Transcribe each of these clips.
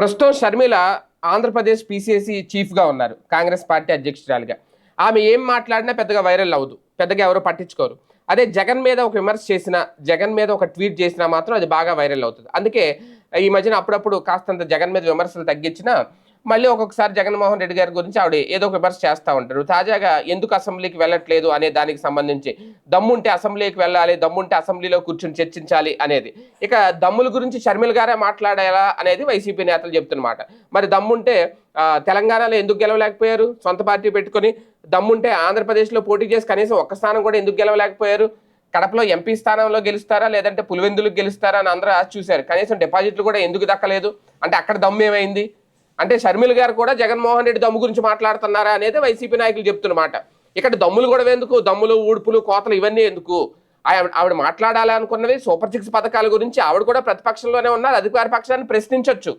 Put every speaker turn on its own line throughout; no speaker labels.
ప్రస్తుతం షర్మిల ఆంధ్రప్రదేశ్ పీసీసీ చీఫ్గా ఉన్నారు కాంగ్రెస్ పార్టీ అధ్యక్షురాలిగా. ఆమె ఏం మాట్లాడినా పెద్దగా వైరల్ అవ్వదు పెద్దగా ఎవరు పట్టించుకోరు. అదే జగన్ మీద ఒక విమర్శ చేసిన జగన్ మీద ఒక ట్వీట్ చేసినా మాత్రం అది బాగా వైరల్ అవుతుంది. అందుకే ఈ మధ్యన అప్పుడప్పుడు కాస్తంత జగన్ మీద విమర్శలు తగ్గించినా మళ్ళీ ఒక్కొక్కసారి జగన్మోహన్ రెడ్డి గారి గురించి ఆవిడ ఏదో ఒక విమర్శ చేస్తూ ఉంటారు. తాజాగా ఎందుకు అసెంబ్లీకి వెళ్ళట్లేదు అనే దానికి సంబంధించి దమ్ముంటే అసెంబ్లీకి వెళ్ళాలి దమ్ముంటే అసెంబ్లీలో కూర్చుని చర్చించాలి అనేది. ఇక దమ్ముల గురించి షర్మిల గారే మాట్లాడాలా అనేది వైసీపీ నేతలు చెప్తున్నమాట. మరి దమ్ముంటే తెలంగాణలో ఎందుకు గెలవలేకపోయారు? సొంత పార్టీ పెట్టుకొని దమ్ముంటే ఆంధ్రప్రదేశ్లో పోటీ చేసి కనీసం ఒక్క స్థానం కూడా ఎందుకు గెలవలేకపోయారు? కడపలో ఎంపీ స్థానంలో గెలుస్తారా? లేదంటే పులివెందులకు గెలుస్తారా? అని అందరూ ఆశ చూశారు. కనీసం డిపాజిట్లు కూడా ఎందుకు దక్కలేదు? అంటే అక్కడ దమ్ము ఏమైంది? అంటే షర్మిల గారు కూడా జగన్మోహన్ రెడ్డి దమ్ము గురించి మాట్లాడుతున్నారా అనేది వైసీపీ నాయకులు చెప్తున్నమాట. ఇక్కడ దమ్ములు కూడా ఎందుకు? దమ్ములు ఊడుపులు కోతలు ఇవన్నీ ఎందుకు? ఆవిడ ఆవిడ మాట్లాడాలనుకున్నవి సూపర్ సిక్స్ పథకాల గురించి ఆవిడ కూడా ప్రతిపక్షంలోనే ఉన్నారు. అధికార పక్షాన్ని ప్రశ్నించవచ్చు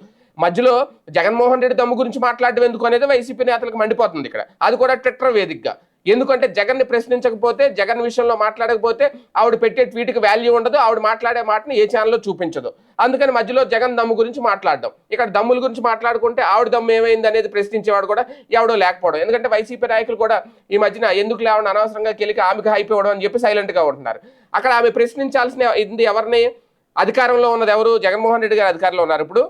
మధ్యలో జగన్మోహన్ రెడ్డి దమ్ము గురించి మాట్లాడడం ఎందుకు అనేది వైసీపీ నేతలకు మండిపోతుంది ఇక్కడ. అది కూడా ట్విట్టర్ వేదికగా. ఎందుకంటే జగన్ని ప్రశ్నించకపోతే జగన్ విషయంలో మాట్లాడకపోతే ఆవిడ పెట్టే ట్వీట్కి వాల్యూ ఉండదు ఆవిడ మాట్లాడే మాటను ఏ ఛానల్లో చూపించదు. అందుకని మధ్యలో జగన్ దమ్ము గురించి మాట్లాడడం. ఇక్కడ దమ్ముల గురించి మాట్లాడుకుంటే ఆవిడ దమ్ము ఏమైంది అనేది ప్రశ్నించేవాడు కూడా ఎవడో లేకపోవడం. ఎందుకంటే వైసీపీ నాయకులు కూడా ఈ మధ్యన ఎందుకు లేవని అనవసరంగా కెలికి ఆమెకు హైప్ ఇవ్వడం అని చెప్పి సైలెంట్గా ఉంటున్నారు. అక్కడ ఆమె ప్రశ్నించాల్సిన ఇది ఎవరిని? అధికారంలో ఉన్నది ఎవరు? జగన్మోహన్ రెడ్డి గారు అధికారంలో ఉన్నారు ఇప్పుడు.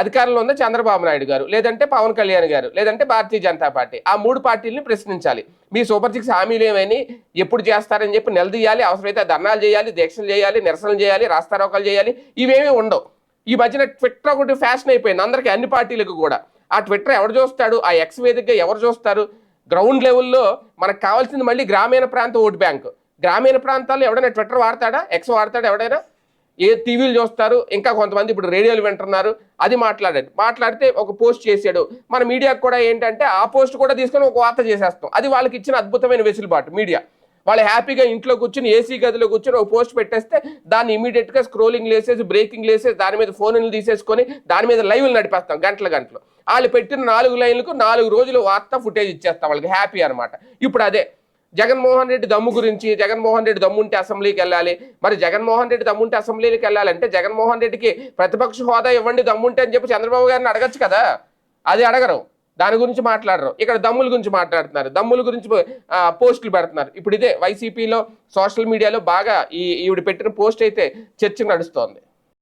అధికారంలో ఉన్న చంద్రబాబు నాయుడు గారు లేదంటే పవన్ కళ్యాణ్ గారు లేదంటే భారతీయ జనతా పార్టీ ఆ మూడు పార్టీలని ప్రశ్నించాలి. మీ సూపర్ సిక్స్ హామీలు ఏమని ఎప్పుడు చేస్తారని చెప్పి నిలదీయాలి అవసరమైతే ధర్నాలు చేయాలి దీక్షలు చేయాలి నిరసనలు చేయాలి రాస్తారోకాలు చేయాలి ఇవేమీ ఉండవు. ఈ మధ్యన ట్విట్టర్ ఒకటి ఫ్యాషన్ అయిపోయింది అందరికీ అన్ని పార్టీలకు కూడా. ఆ ట్విట్టర్ ఎవరు చూస్తాడు? ఆ ఎక్స్ వేదికగా ఎవరు చూస్తారు? గ్రౌండ్ లెవెల్లో మనకు కావాల్సింది మళ్ళీ గ్రామీణ ప్రాంత ఓటు బ్యాంకు. గ్రామీణ ప్రాంతాల్లో ఎవడైనా ట్విట్టర్ వాడతాడా? ఎక్స్ వాడతాడా ఎవడైనా? ఏ టీవీలు చూస్తారు? ఇంకా కొంతమంది ఇప్పుడు రేడియోలు వింటున్నారు. అది మాట్లాడాడు మాట్లాడితే ఒక పోస్ట్ చేశాడు. మన మీడియాకు కూడా ఏంటంటే ఆ పోస్ట్ కూడా తీసుకొని ఒక వార్త చేసేస్తాం. అది వాళ్ళకి ఇచ్చిన అద్భుతమైన వెసులుబాటు మీడియా. వాళ్ళు హ్యాపీగా ఇంట్లో కూర్చుని ఏసీ గదిలో కూర్చొని ఒక పోస్ట్ పెట్టేస్తే దాన్ని ఇమీడియట్గా స్క్రోలింగ్ లేసేసి బ్రేకింగ్ లేసేసి దాని మీద ఫోన్లు తీసేసుకొని దాని మీద లైవ్లు నడిపేస్తాం గంటల గంటలు. వాళ్ళు పెట్టిన నాలుగు లైన్లకు నాలుగు రోజులు వార్త ఫుటేజ్ ఇచ్చేస్తాం వాళ్ళకి. హ్యాపీ అనమాట ఇప్పుడు అదే. జగన్మోహన్ రెడ్డి దమ్ము గురించి జగన్మోహన్ రెడ్డి దమ్ము ఉంటే అసెంబ్లీకి వెళ్ళాలి. మరి జగన్మోహన్ రెడ్డి దమ్ము ఉంటే అసెంబ్లీకి వెళ్ళాలంటే జగన్మోహన్ రెడ్డికి ప్రతిపక్ష హోదా ఇవ్వండి దమ్ముంటే అని చెప్పి చంద్రబాబు గారిని అడగచ్చు కదా? అది అడగరు. దాని గురించి మాట్లాడరు. ఇక్కడ దమ్ముల గురించి మాట్లాడుతున్నారు. దమ్ముల గురించి పోస్టులు పెడుతున్నారు. ఇప్పుడు ఇదే వైసీపీలో సోషల్ మీడియాలో బాగా ఈ ఈవిడ పెట్టిన పోస్ట్ అయితే చర్చ నడుస్తోంది.